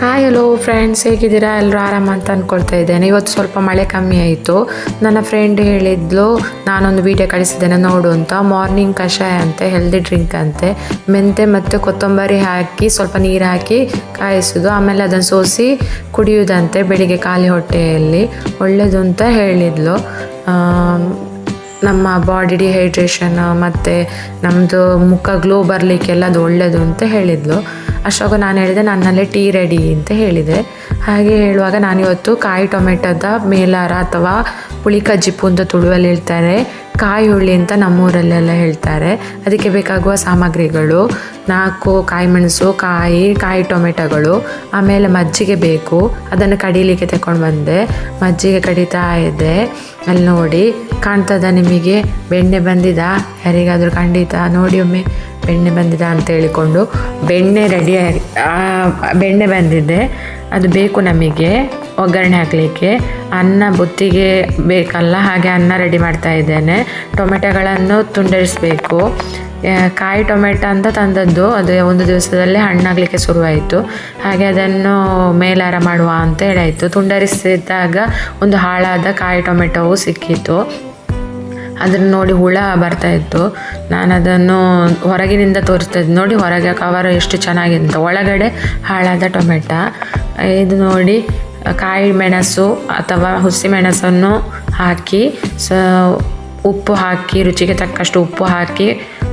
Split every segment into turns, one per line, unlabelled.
Hi hello friends ಹೇಗಿದ್ದೀರಾ? ಎಲ್ಲರೂ ಆರಾಮ ಅಂತ ಅಂದ್ಕೊಳ್ತಾ ಇದ್ದೇನೆ. ಇವತ್ತು ಸ್ವಲ್ಪ ಮಳೆ ಕಮ್ಮಿ ಆಯಿತು. ನನ್ನ ಫ್ರೆಂಡ್ ಹೇಳಿದ್ಲು, ನಾನೊಂದು ವೀಡಿಯೋ ಕಳಿಸಿದ್ದೇನೆ, ನೋಡು ಅಂತ. ಮಾರ್ನಿಂಗ್ ಕಷಾಯ ಅಂತೆ ಹೆಲ್ದಿ ಡ್ರಿಂಕ್ ಅಂತೆ. ಮೆಂತೆ ಮತ್ತು ಕೊತ್ತಂಬರಿ ಹಾಕಿ, ಸ್ವಲ್ಪ ನೀರು ಹಾಕಿ ಕಾಯಿಸೋದು. ಆಮೇಲೆ ಅದನ್ನು ಸೋಸಿ ಕುಡಿಯೋದಂತೆ ಬೆಳಿಗ್ಗೆ ಖಾಲಿ ಹೊಟ್ಟೆಯಲ್ಲಿ. ಒಳ್ಳೆಯದು ಅಂತ ಹೇಳಿದ್ಲು. ನಮ್ಮ ಬಾಡಿ ಡಿಹೈಡ್ರೇಷನ್ ಮತ್ತು ನಮ್ಮದು ಮುಖ ಗ್ಲೋ ಬರಲಿಕ್ಕೆಲ್ಲ ಅದು ಒಳ್ಳೆಯದು ಅಂತ ಹೇಳಿದ್ಲು. ಅಷ್ಟೊಗ ನಾನು ಹೇಳಿದೆ ನನ್ನಲ್ಲೇ ಟೀ ರೆಡಿ ಅಂತ ಹೇಳಿದೆ. ಹಾಗೆ ಹೇಳುವಾಗ ನಾನು ಇವತ್ತು ಕಾಯಿ ಟೊಮೆಟೊದ ಮೇಲಾರ ಅಥವಾ ಹುಳಿ ಕಜ್ಜಿಪ್ಪು ಅಂತ ತುಳುವಲ್ಲಿ ಹೇಳ್ತಾರೆ. ಕಾಯಿ ಹುಳಿ ಅಂತ ನಮ್ಮೂರಲ್ಲೆಲ್ಲ ಹೇಳ್ತಾರೆ. ಅದಕ್ಕೆ ಬೇಕಾಗುವ ಸಾಮಗ್ರಿಗಳು, ನಾಲ್ಕು ಕಾಯಿ ಮೆಣಸು, ಕಾಯಿ ಕಾಯಿ ಟೊಮೆಟೊಗಳು, ಆಮೇಲೆ ಮಜ್ಜಿಗೆ ಬೇಕು. ಅದನ್ನು ಕಡೀಲಿಕ್ಕೆ ತಗೊಂಡು ಬಂದೆ. ಮಜ್ಜಿಗೆ ಕಡಿತಾ ಇದೆ. ಅಲ್ಲಿ ನೋಡಿ, ಕಾಣ್ತದ ನಿಮಗೆ? ಬೆಣ್ಣೆ ಬಂದಿದ? ಯಾರಿಗಾದರೂ ಖಂಡಿತ, ನೋಡಿ ಒಮ್ಮೆ ಬೆಣ್ಣೆ ಬಂದಿದ ಅಂತ ಹೇಳಿಕೊಂಡು ಬೆಣ್ಣೆ ರೆಡಿ ಬೆಣ್ಣೆ ಬಂದಿದೆ. ಅದು ಬೇಕು ನಮಗೆ, ಒಗ್ಗರಣೆ ಹಾಕಲಿಕ್ಕೆ. ಅನ್ನ ಬುತ್ತಿಗೆ ಬೇಕಲ್ಲ, ಹಾಗೆ ಅನ್ನ ರೆಡಿ ಮಾಡ್ತಾ ಇದ್ದೇನೆ. ಟೊಮೆಟೊಗಳನ್ನು ತುಂಡರಿಸಬೇಕು. ಕಾಯಿ ಟೊಮೆಟೊ ಅಂತ ತಂದದ್ದು, ಅದು ಒಂದು ದಿವಸದಲ್ಲೇ ಹಣ್ಣಾಗಲಿಕ್ಕೆ ಶುರುವಾಯಿತು. ಹಾಗೆ ಅದನ್ನು ಮೇಲಾರ ಮಾಡುವ ಅಂತ ಹೇಳಾಯಿತು. ತುಂಡರಿಸಿದಾಗ ಒಂದು ಹಾಳಾದ ಕಾಯಿ ಟೊಮೆಟೊವು ಸಿಕ್ಕಿತು ಅದನ್ನು ನೋಡಿ ಹುಳ ಬರ್ತಾ ಇತ್ತು. ನಾನು ಅದನ್ನು ಹೊರಗಿನಿಂದ ತೋರಿಸ್ತಾ ಇದ್ದೆ. ನೋಡಿ ಹೊರಗೆ ಕವರ್ ಎಷ್ಟು ಚೆನ್ನಾಗಿದೆ ಅಂತ. ಒಳಗಡೆ ಹಾಳಾದ ಟೊಮೆಟೊ. ಇದು ನೋಡಿ, ಕಾಯಿ ಮೆಣಸು ಅಥವಾ ಹುಸಿ ಮೆಣಸನ್ನು ಹಾಕಿ, ಸ ಉಪ್ಪು ಹಾಕಿ, ರುಚಿಗೆ ತಕ್ಕಷ್ಟು ಉಪ್ಪು ಹಾಕಿ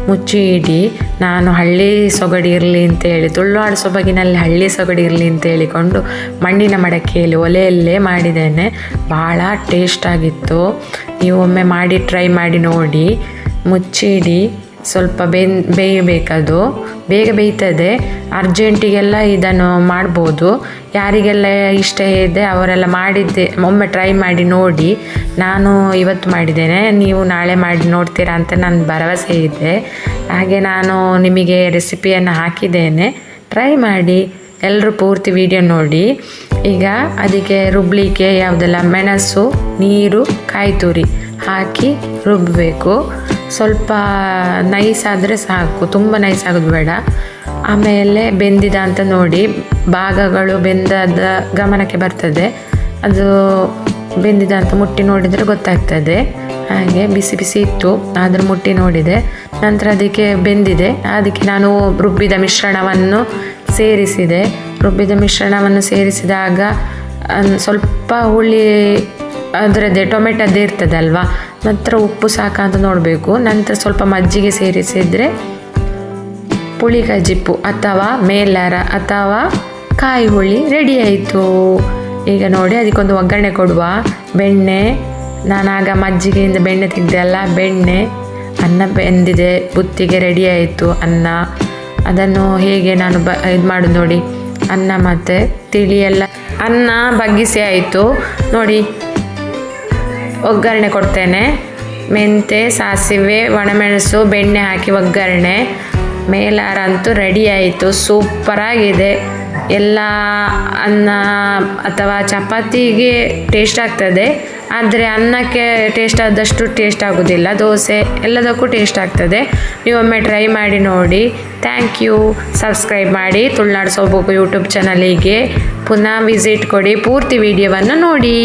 ಮುಚ್ಚಿ ಇಡಿ. ನಾನು ಹಳ್ಳಿ ಸೊಗಡಿ ಇರಲಿ ಅಂತೇಳಿ ತುಳುವಾಡು ಸೊಬಗಿನಲ್ಲಿ ಹಳ್ಳಿ ಸೊಗಡಿ ಇರಲಿ ಅಂತ ಹೇಳಿಕೊಂಡು ಮಣ್ಣಿನ ಮಡಕೆಯಲ್ಲಿ ಒಲೆಯಲ್ಲೇ ಮಾಡಿದ್ದೇನೆ. ಭಾಳ ಟೇಸ್ಟ್ ಆಗಿತ್ತು. ನೀವು ಒಮ್ಮೆ ಮಾಡಿ ಟ್ರೈ ಮಾಡಿ ನೋಡಿ. ಮುಚ್ಚಿಡಿ ಸ್ವಲ್ಪ ಬೆನ್ ಬೇಯಬೇಕದು ಬೇಗ ಬೇಯ್ತದೆ. ಅರ್ಜೆಂಟಿಗೆಲ್ಲ ಇದನ್ನು ಮಾಡ್ಬೋದು. ಯಾರಿಗೆಲ್ಲ ಇಷ್ಟ ಇದೆ ಅವರೆಲ್ಲ ಮಾಡಿದ್ದೆ, ಒಮ್ಮೆ ಟ್ರೈ ಮಾಡಿ ನೋಡಿ. ನಾನು ಇವತ್ತು ಮಾಡಿದ್ದೇನೆ. ನೀವು ನಾಳೆ ಮಾಡಿ ನೋಡ್ತೀರಾ ಅಂತ ನನ್ನ ಭರವಸೆ ಇದೆ. ಹಾಗೆ ನಾನು ನಿಮಗೆ ರೆಸಿಪಿಯನ್ನು ಹಾಕಿದ್ದೇನೆ. ಟ್ರೈ ಮಾಡಿ. ಎಲ್ಲರೂ ಪೂರ್ತಿ ವಿಡಿಯೋ ನೋಡಿ. ಈಗ ಅದಕ್ಕೆ ರುಬ್ಲಿಕ್ಕೆ ಯಾವುದೆಲ್ಲ ಮೆಣಸು, ನೀರು ಕಾಯಿ ತುರಿ ಹಾಕಿ ರುಬ್ಬಬೇಕು ಸ್ವಲ್ಪ ನೈಸ್ ಆದರೆ ಸಾಕು, ತುಂಬ ನೈಸ್ ಆಗೋದು ಬೇಡ. ಆಮೇಲೆ ಬೆಂದಿದ ಅಂತ ನೋಡಿ, ಭಾಗಗಳು ಬೆಂದದ ಗಮನಕ್ಕೆ ಬರ್ತದೆ. ಅದು ಬೆಂದಿದ ಅಂತ ಮುಟ್ಟಿ ನೋಡಿದರೆ ಗೊತ್ತಾಗ್ತದೆ. ಹಾಗೆ ಬಿಸಿ ಬಿಸಿ ಇತ್ತು, ಆದರೂ ಮುಟ್ಟಿ ನೋಡಿದೆ. ನಂತರ ಅದಕ್ಕೆ ಬೆಂದಿದೆ. ಅದಕ್ಕೆ ನಾನು ರುಬ್ಬಿದ ಮಿಶ್ರಣವನ್ನು ಸೇರಿಸಿದೆ. ರುಬ್ಬಿದ ಮಿಶ್ರಣವನ್ನು ಸೇರಿಸಿದಾಗ ಸ್ವಲ್ಪ ಹುಳಿ ಅದರದ್ದೇ ಟೊಮೆಟೊದ್ದೇ ಇರ್ತದಲ್ವ ನಂತರ ಉಪ್ಪು ಸಾಕ ಅಂತ ನೋಡಬೇಕು. ನಂತರ ಸ್ವಲ್ಪ ಮಜ್ಜಿಗೆ ಸೇರಿಸಿದರೆ ಪುಳಿ ಕಜ್ಜಿಪ್ಪು ಅಥವಾ ಮೇಲಾರ ಅಥವಾ ಕಾಯಿ ಹುಳಿ ರೆಡಿ ಆಯಿತು. ಈಗ ನೋಡಿ ಅದಕ್ಕೊಂದು ಒಗ್ಗರಣೆ ಕೊಡುವ. ಬೆಣ್ಣೆ ನಾನಾಗ ಮಜ್ಜಿಗೆಯಿಂದ ಬೆಣ್ಣೆ ತೆಗೆದೆ ಅಲ್ಲ, ಬೆಣ್ಣೆ, ಅನ್ನ ಬೆಂದಿದೆ, ಬುತ್ತಿಗೆ ರೆಡಿ ಆಯಿತು, ಅನ್ನ. ಅದನ್ನು ಹೇಗೆ ನಾನು ಬ, ಇದು ಮಾಡೋದು ನೋಡಿ. ಅನ್ನ ಮತ್ತು ತಿಳಿ ಎಲ್ಲ. ಅನ್ನ ಬಗ್ಗಿಸಿ ಆಯಿತು. ನೋಡಿ ಒಗ್ಗರಣೆ ಕೊಡ್ತೇನೆ. ಮೆಂತೆ, ಸಾಸಿವೆ, ಒಣಮೆಣಸು, ಬೆಣ್ಣೆ ಹಾಕಿ ಒಗ್ಗರಣೆ. ಮೇಲಾರ ಅಂತೂ ರೆಡಿ ಆಯಿತು ಸೂಪರಾಗಿದೆ ಎಲ್ಲ ಅನ್ನ ಅಥವಾ ಚಪಾತಿಗೆ ಟೇಸ್ಟ್ ಆಗ್ತದೆ. ಆದರೆ ಅನ್ನಕ್ಕೆ ಟೇಸ್ಟ್ ಆದಷ್ಟು ಟೇಸ್ಟ್ ಆಗೋದಿಲ್ಲ. ದೋಸೆ ಎಲ್ಲದಕ್ಕೂ ಟೇಸ್ಟ್ ಆಗ್ತದೆ. ನೀವು ಒಮ್ಮೆ ಟ್ರೈ ಮಾಡಿ ನೋಡಿ. ಥ್ಯಾಂಕ್ ಯು ಸಬ್ಸ್ಕ್ರೈಬ್ ಮಾಡಿ. ತುಳುನಾಡು ಸೊಬಗು ಯೂಟ್ಯೂಬ್ ಚಾನಲಿಗೆ ಪುನಃ ವಿಸಿಟ್ ಕೊಡಿ. ಪೂರ್ತಿ ವಿಡಿಯೋವನ್ನು ನೋಡಿ.